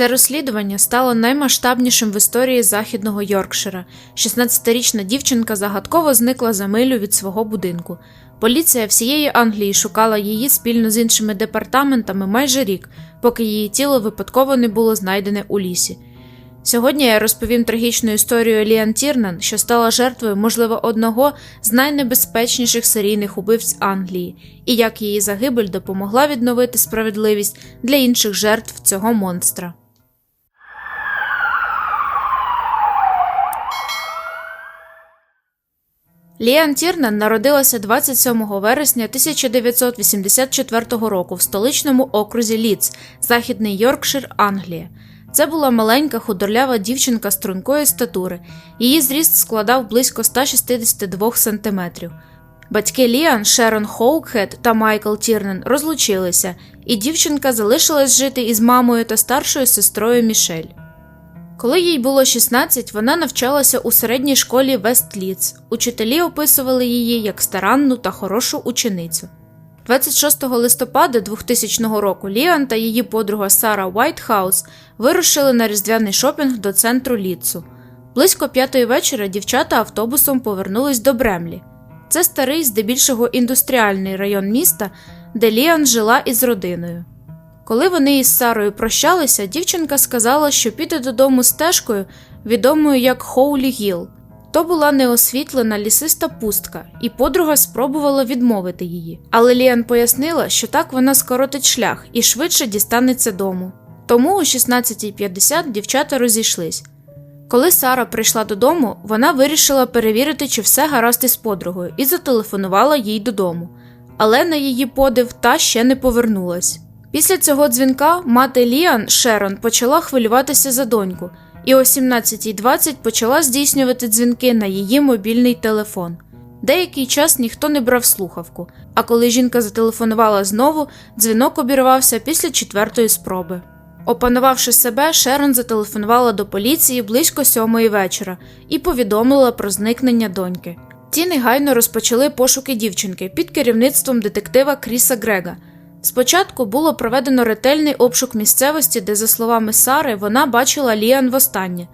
Це розслідування стало наймасштабнішим в історії західного Йоркшира. 16-річна дівчинка загадково зникла за милю від свого будинку. Поліція всієї Англії шукала її спільно з іншими департаментами майже рік, поки її тіло випадково не було знайдене у лісі. Сьогодні я розповім трагічну історію Ліан Тірнан, що стала жертвою, можливо, одного з найнебезпечніших серійних убивць Англії, і як її загибель допомогла відновити справедливість для інших жертв цього монстра. Ліан Тірнан народилася 27 вересня 1984 року в столичному окрузі Ліц, Західний Йоркшир, Англія. Це була маленька худорлява дівчинка стрункої статури. Її зріст складав близько 162 см. Батьки Ліан, Шерон Хоукхед та Майкл Тірнен розлучилися, і дівчинка залишилась жити із мамою та старшою сестрою Мішель. Коли їй було 16, вона навчалася у середній школі Вестліц. Учителі описували її як старанну та хорошу ученицю. 26 листопада 2000 року Ліан та її подруга Сара Уайтхаус вирушили на різдвяний шопінг до центру Ліцу. Близько п'ятої вечора дівчата автобусом повернулись до Бремлі. Це старий, здебільшого індустріальний район міста, де Ліан жила із родиною. Коли вони із Сарою прощалися, дівчинка сказала, що піде додому стежкою, відомою як Хоулі Гіл. То була неосвітлена лісиста пустка, і подруга спробувала відмовити її. Але Ліан пояснила, що так вона скоротить шлях і швидше дістанеться дому. Тому о 16.50 дівчата розійшлись. Коли Сара прийшла додому, вона вирішила перевірити, чи все гаразд із подругою, і зателефонувала їй додому. Але на її подив та ще не повернулась. Після цього дзвінка мати Ліан Шерон почала хвилюватися за доньку, і о 17.20 почала здійснювати дзвінки на її мобільний телефон. Деякий час ніхто не брав слухавку, а коли жінка зателефонувала знову, дзвінок обірвався після четвертої спроби. Опанувавши себе, Шерон зателефонувала до поліції близько сьомої вечора і повідомила про зникнення доньки. Ті негайно розпочали пошуки дівчинки під керівництвом детектива Кріса Грега. Спочатку було проведено ретельний обшук місцевості, де, за словами Сари, вона бачила Ліан востаннє,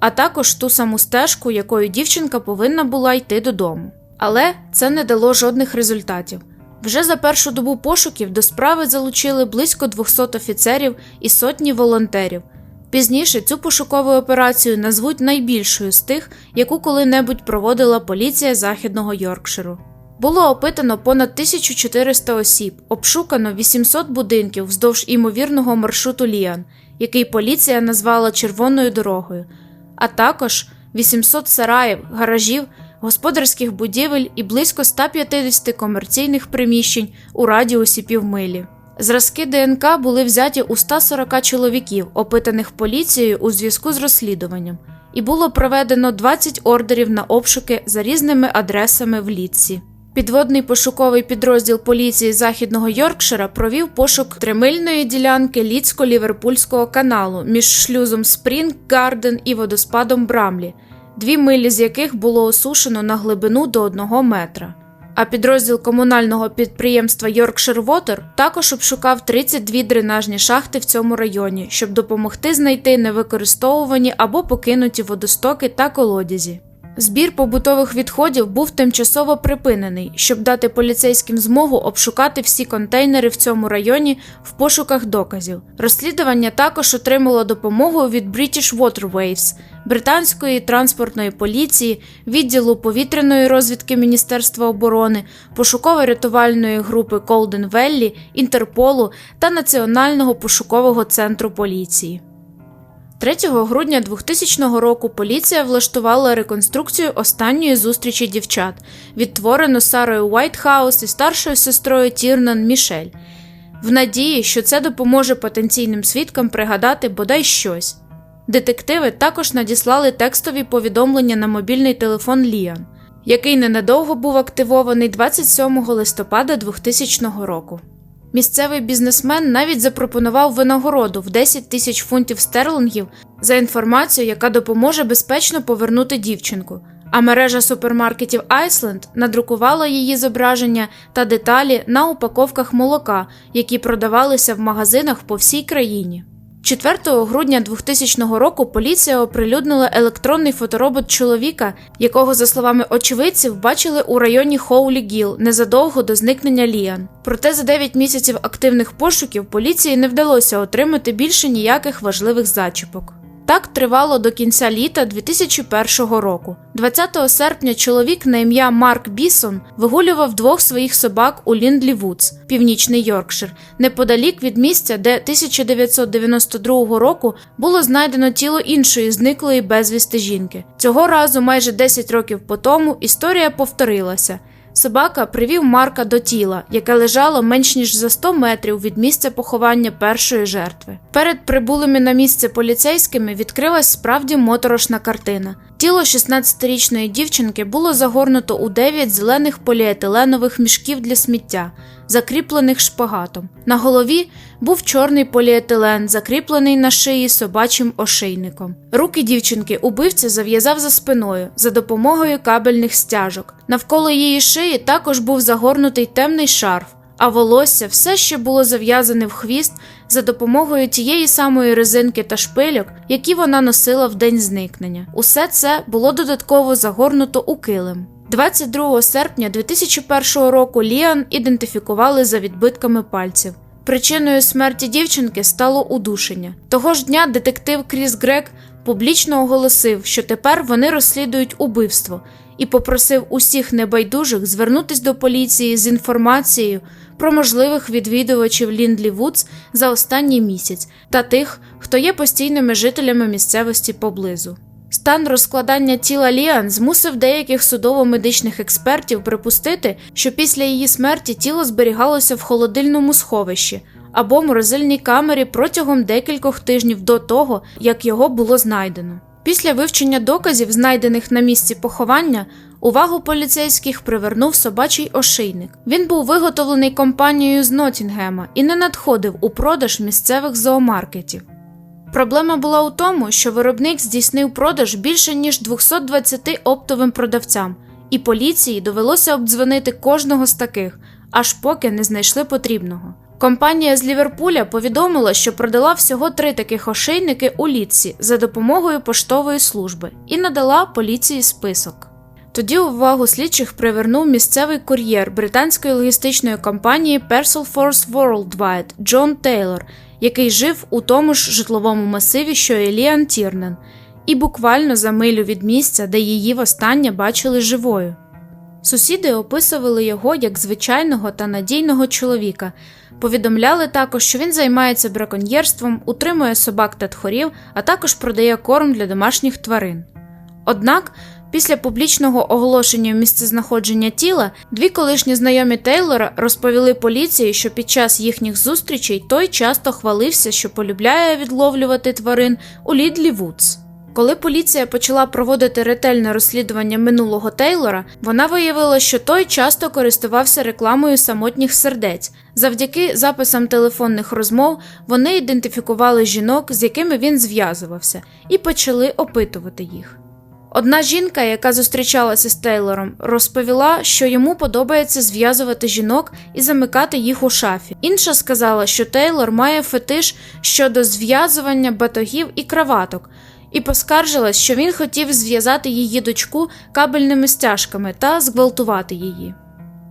а також ту саму стежку, якою дівчинка повинна була йти додому. Але це не дало жодних результатів. Вже за першу добу пошуків до справи залучили близько 200 офіцерів і сотні волонтерів. Пізніше цю пошукову операцію назвуть найбільшою з тих, яку коли-небудь проводила поліція Західного Йоркширу. Було опитано понад 1400 осіб, обшукано 800 будинків вздовж імовірного маршруту Ліан, який поліція назвала червоною дорогою, а також 800 сараїв, гаражів, господарських будівель і близько 150 комерційних приміщень у радіусі півмилі. Зразки ДНК були взяті у 140 чоловіків, опитаних поліцією у зв'язку з розслідуванням, і було проведено 20 ордерів на обшуки за різними адресами в Літсі. Підводний пошуковий підрозділ поліції Західного Йоркшира провів пошук тримильної ділянки Ліцько-Ліверпульського каналу між шлюзом Спрінг Гарден і водоспадом Брамлі, дві милі з яких було осушено на глибину до одного метра. А підрозділ комунального підприємства Yorkshire Water також обшукав 32 дренажні шахти в цьому районі, щоб допомогти знайти невикористовувані або покинуті водостоки та колодязі. Збір побутових відходів був тимчасово припинений, щоб дати поліцейським змогу обшукати всі контейнери в цьому районі в пошуках доказів. Розслідування також отримало допомогу від British Waterways, британської транспортної поліції, відділу повітряної розвідки Міністерства оборони, пошуково-рятувальної групи Golden Valley, Інтерполу та Національного пошукового центру поліції. 3 грудня 2000 року поліція влаштувала реконструкцію останньої зустрічі дівчат, відтворену Сарою Уайтхаус і старшою сестрою Тірнан Мішель, в надії, що це допоможе потенційним свідкам пригадати бодай щось. Детективи також надіслали текстові повідомлення на мобільний телефон Ліан, який ненадовго був активований 27 листопада 2000 року. Місцевий бізнесмен навіть запропонував винагороду в 10 тисяч фунтів стерлингів за інформацію, яка допоможе безпечно повернути дівчинку. А мережа супермаркетів Айсленд надрукувала її зображення та деталі на упаковках молока, які продавалися в магазинах по всій країні. 4 грудня 2000 року поліція оприлюднила електронний фоторобот чоловіка, якого, за словами очевидців, бачили у районі Хоулі Гіл незадовго до зникнення Ліан. Проте за 9 місяців активних пошуків поліції не вдалося отримати більше ніяких важливих зачіпок. Так тривало до кінця літа 2001 року. 20 серпня чоловік на ім'я Марк Бісон вигулював двох своїх собак у Ліндлі Вудс, північний Йоркшир, неподалік від місця, де 1992 року було знайдено тіло іншої зниклої безвісти жінки. Цього разу, майже 10 років по тому, історія повторилася. Собака привів Марка до тіла, яке лежало менш ніж за 100 метрів від місця поховання першої жертви. Перед прибулими на місце поліцейськими відкрилась справді моторошна картина. Тіло 16-річної дівчинки було загорнуто у 9 зелених поліетиленових мішків для сміття, закріплених шпагатом. На голові був чорний поліетилен, закріплений на шиї собачим ошейником. Руки дівчинки убивця зав'язав за спиною за допомогою кабельних стяжок. Навколо її шиї також був загорнутий темний шарф, а волосся все ще було зав'язане в хвіст за допомогою тієї самої резинки та шпильок, які вона носила в день зникнення. Усе це було додатково загорнуто у килим. 22 серпня 2001 року Ліан ідентифікували за відбитками пальців. Причиною смерті дівчинки стало удушення. Того ж дня детектив Кріс Грек публічно оголосив, що тепер вони розслідують убивство, і попросив усіх небайдужих звернутись до поліції з інформацією про можливих відвідувачів Ліндлі Вудс за останній місяць та тих, хто є постійними жителями місцевості поблизу. Стан розкладання тіла Ліан змусив деяких судово-медичних експертів припустити, що після її смерті тіло зберігалося в холодильному сховищі або морозильній камері протягом декількох тижнів до того, як його було знайдено. Після вивчення доказів, знайдених на місці поховання, увагу поліцейських привернув собачий ошейник. Він був виготовлений компанією з Нотінгема і не надходив у продаж місцевих зоомаркетів. Проблема була у тому, що виробник здійснив продаж більше ніж 220 оптовим продавцям, і поліції довелося обдзвонити кожного з таких, аж поки не знайшли потрібного. Компанія з Ліверпуля повідомила, що продала всього три таких ошейники у Літсі за допомогою поштової служби і надала поліції список. Тоді увагу слідчих привернув місцевий кур'єр британської логістичної компанії Parcel Force Worldwide Джон Тейлор, який жив у тому ж житловому масиві, що і Ліан Тірнен, і буквально за милю від місця, де її востаннє бачили живою. Сусіди описували його як звичайного та надійного чоловіка, повідомляли також, що він займається браконьєрством, утримує собак та тхорів, а також продає корм для домашніх тварин. Однак, після публічного оголошення місцезнаходження тіла, дві колишні знайомі Тейлора розповіли поліції, що під час їхніх зустрічей той часто хвалився, що полюбляє відловлювати тварин у Лідлі Вудс. Коли поліція почала проводити ретельне розслідування минулого Тейлора, вона виявила, що той часто користувався рекламою самотніх сердець. Завдяки записам телефонних розмов вони ідентифікували жінок, з якими він зв'язувався, і почали опитувати їх. Одна жінка, яка зустрічалася з Тейлором, розповіла, що йому подобається зв'язувати жінок і замикати їх у шафі. Інша сказала, що Тейлор має фетиш щодо зв'язування батогів і краваток, і поскаржилась, що він хотів зв'язати її дочку кабельними стяжками та зґвалтувати її.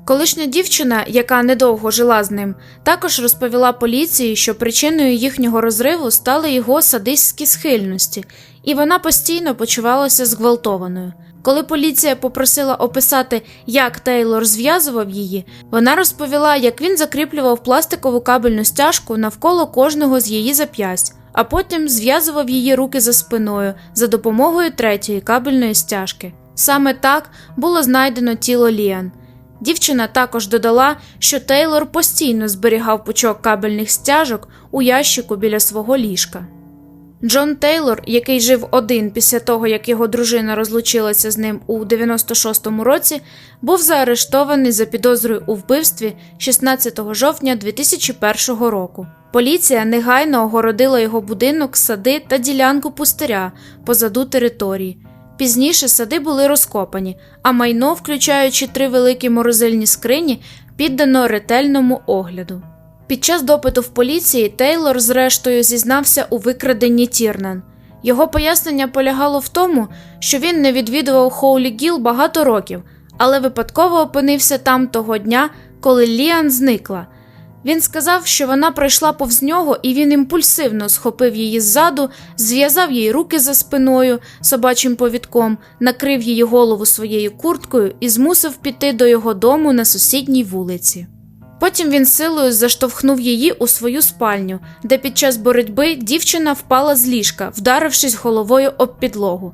Колишня дівчина, яка недовго жила з ним, також розповіла поліції, що причиною їхнього розриву стали його садистські схильності, і вона постійно почувалася зґвалтованою. Коли поліція попросила описати, як Тейлор зв'язував її, вона розповіла, як він закріплював пластикову кабельну стяжку навколо кожного з її зап'ясть, а потім зв'язував її руки за спиною за допомогою третьої кабельної стяжки. Саме так було знайдено тіло Ліан. Дівчина також додала, що Тейлор постійно зберігав пучок кабельних стяжок у ящику біля свого ліжка. Джон Тейлор, який жив один після того, як його дружина розлучилася з ним у 96-му році, був заарештований за підозрою у вбивстві 16 жовтня 2001 року. Поліція негайно огородила його будинок, сади та ділянку пустиря позаду території. Пізніше сади були розкопані, а майно, включаючи три великі морозильні скрині, піддано ретельному огляду. Під час допиту в поліції Тейлор, зрештою, зізнався у викраденні Тірнан. Його пояснення полягало в тому, що він не відвідував Хоулі Гіл багато років, але випадково опинився там того дня, коли Ліан зникла. Він сказав, що вона пройшла повз нього, і він імпульсивно схопив її ззаду, зв'язав їй руки за спиною собачим повідком, накрив її голову своєю курткою і змусив піти до його дому на сусідній вулиці. Потім він силою заштовхнув її у свою спальню, де під час боротьби дівчина впала з ліжка, вдарившись головою об підлогу.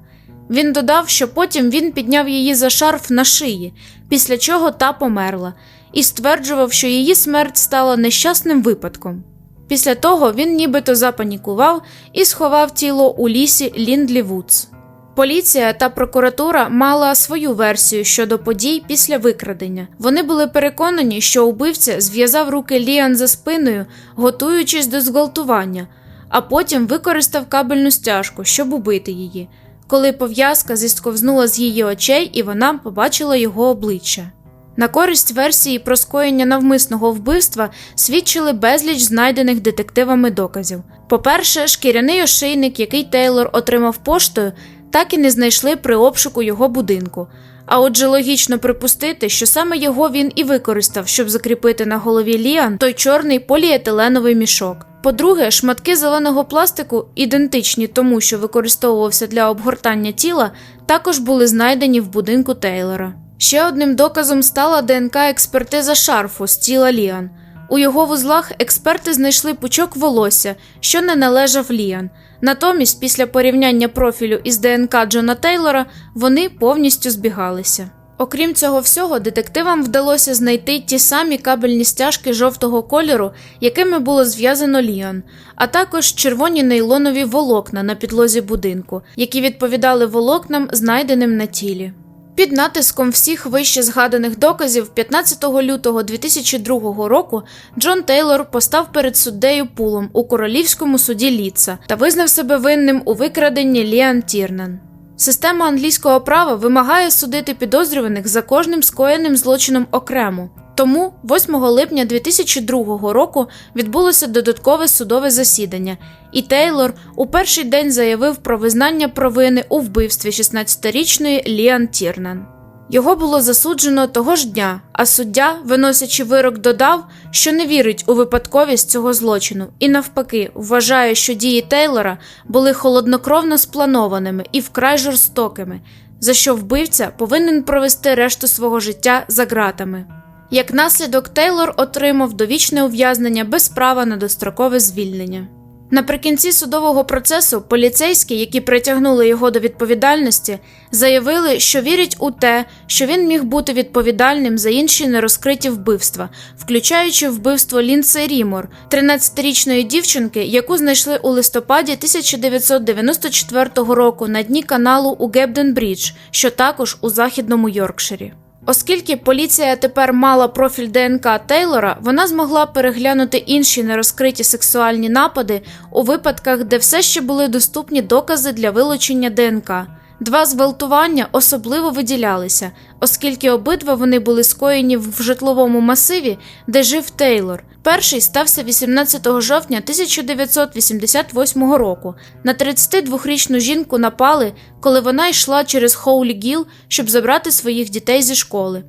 Він додав, що потім він підняв її за шарф на шиї, після чого та померла, і стверджував, що її смерть стала нещасним випадком. Після того він нібито запанікував і сховав тіло у лісі Ліндлі Вудс. Поліція та прокуратура мала свою версію щодо подій після викрадення. Вони були переконані, що убивця зв'язав руки Ліан за спиною, готуючись до зґвалтування, а потім використав кабельну стяжку, щоб убити її, коли пов'язка зісковзнула з її очей і вона побачила його обличчя. На користь версії про скоєння навмисного вбивства свідчили безліч знайдених детективами доказів. По-перше, шкіряний ошейник, який Тейлор отримав поштою, так і не знайшли при обшуку його будинку. А отже, логічно припустити, що саме його він і використав, щоб закріпити на голові Ліан той чорний поліетиленовий мішок. По-друге, шматки зеленого пластику, ідентичні тому, що використовувався для обгортання тіла, також були знайдені в будинку Тейлора. Ще одним доказом стала ДНК експертиза шарфу з тіла Ліан. У його вузлах експерти знайшли пучок волосся, що не належав Ліан. Натомість, після порівняння профілю із ДНК Джона Тейлора, вони повністю збігалися. Окрім цього всього, детективам вдалося знайти ті самі кабельні стяжки жовтого кольору, якими було зв'язано Ліан, а також червоні нейлонові волокна на підлозі будинку, які відповідали волокнам, знайденим на тілі. Під натиском всіх вище згаданих доказів 15 лютого 2002 року Джон Тейлор постав перед суддею Пулом у королівському суді Ліца та визнав себе винним у викраденні Ліан Тірнан. Система англійського права вимагає судити підозрюваних за кожним скоєним злочином окремо. Тому 8 липня 2002 року відбулося додаткове судове засідання, і Тейлор у перший день заявив про визнання провини у вбивстві 16-річної Ліан Тірнан. Його було засуджено того ж дня, а суддя, виносячи вирок, додав, що не вірить у випадковість цього злочину і, навпаки, вважає, що дії Тейлора були холоднокровно спланованими і вкрай жорстокими, за що вбивця повинен провести решту свого життя за ґратами. Як наслідок, Тейлор отримав довічне ув'язнення без права на дострокове звільнення. Наприкінці судового процесу поліцейські, які притягнули його до відповідальності, заявили, що вірять у те, що він міг бути відповідальним за інші нерозкриті вбивства, включаючи вбивство Лінси Рімор, 13-річної дівчинки, яку знайшли у листопаді 1994 року на дні каналу у Гебден-Брідж, що також у західному Йоркширі. Оскільки поліція тепер мала профіль ДНК Тейлора, вона змогла переглянути інші нерозкриті сексуальні напади у випадках, де все ще були доступні докази для вилучення ДНК. Два зґвалтування особливо виділялися, оскільки обидва вони були скоєні в житловому масиві, де жив Тейлор. Перший стався 18 жовтня 1988 року. На 32-річну жінку напали, коли вона йшла через Хоулі Гіл, щоб забрати своїх дітей зі школи.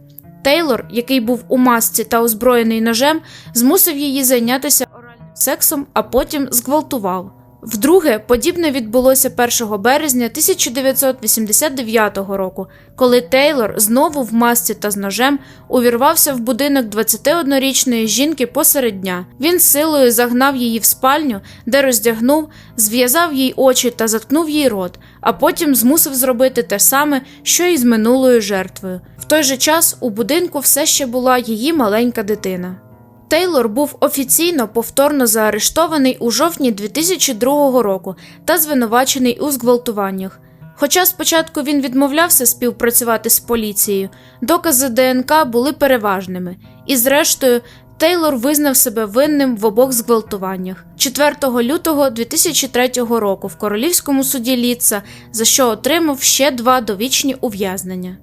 Тейлор, який був у масці та озброєний ножем, змусив її зайнятися оральним сексом, а потім зґвалтував. Вдруге, подібне відбулося 1 березня 1989 року, коли Тейлор знову в масці та з ножем увірвався в будинок 21-річної жінки посеред дня. Він силою загнав її в спальню, де роздягнув, зв'язав їй очі та заткнув їй рот, а потім змусив зробити те саме, що і з минулою жертвою. В той же час у будинку все ще була її маленька дитина. Тейлор був офіційно повторно заарештований у жовтні 2002 року та звинувачений у зґвалтуваннях. Хоча спочатку він відмовлявся співпрацювати з поліцією, докази ДНК були переважними, і, зрештою, Тейлор визнав себе винним в обох зґвалтуваннях 4 лютого 2003 року в королівському суді Літца, за що отримав ще два довічні ув'язнення.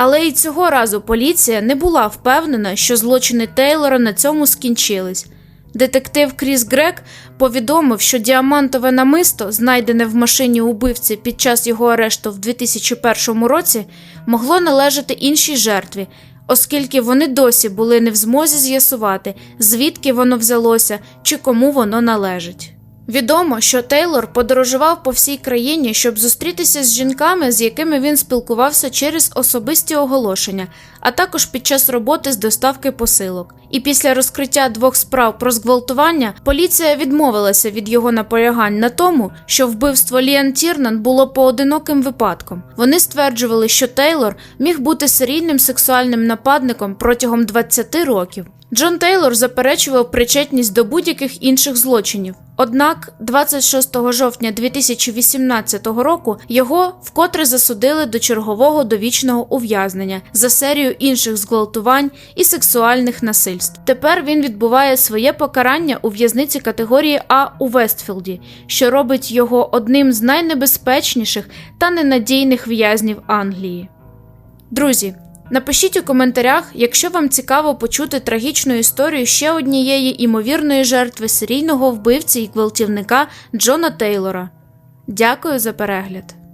Але і цього разу поліція не була впевнена, що злочини Тейлора на цьому скінчились. Детектив Кріс Грек повідомив, що діамантове намисто, знайдене в машині убивці під час його арешту в 2001 році, могло належати іншій жертві, оскільки вони досі були не в змозі з'ясувати, звідки воно взялося чи кому воно належить. Відомо, що Тейлор подорожував по всій країні, щоб зустрітися з жінками, з якими він спілкувався через особисті оголошення, а також під час роботи з доставки посилок. І після розкриття двох справ про зґвалтування поліція відмовилася від його наполягань на тому, що вбивство Ліан Тірнан було поодиноким випадком. Вони стверджували, що Тейлор міг бути серійним сексуальним нападником протягом 20 років. Джон Тейлор заперечував причетність до будь-яких інших злочинів. Однак, 26 жовтня 2018 року його вкотре засудили до чергового довічного ув'язнення за серію інших зґвалтувань і сексуальних насильств. Тепер він відбуває своє покарання у в'язниці категорії А у Вестфілді, що робить його одним з найнебезпечніших та ненадійних в'язнів Англії. Друзі, напишіть у коментарях, якщо вам цікаво почути трагічну історію ще однієї імовірної жертви серійного вбивці і гвалтівника Джона Тейлора. Дякую за перегляд!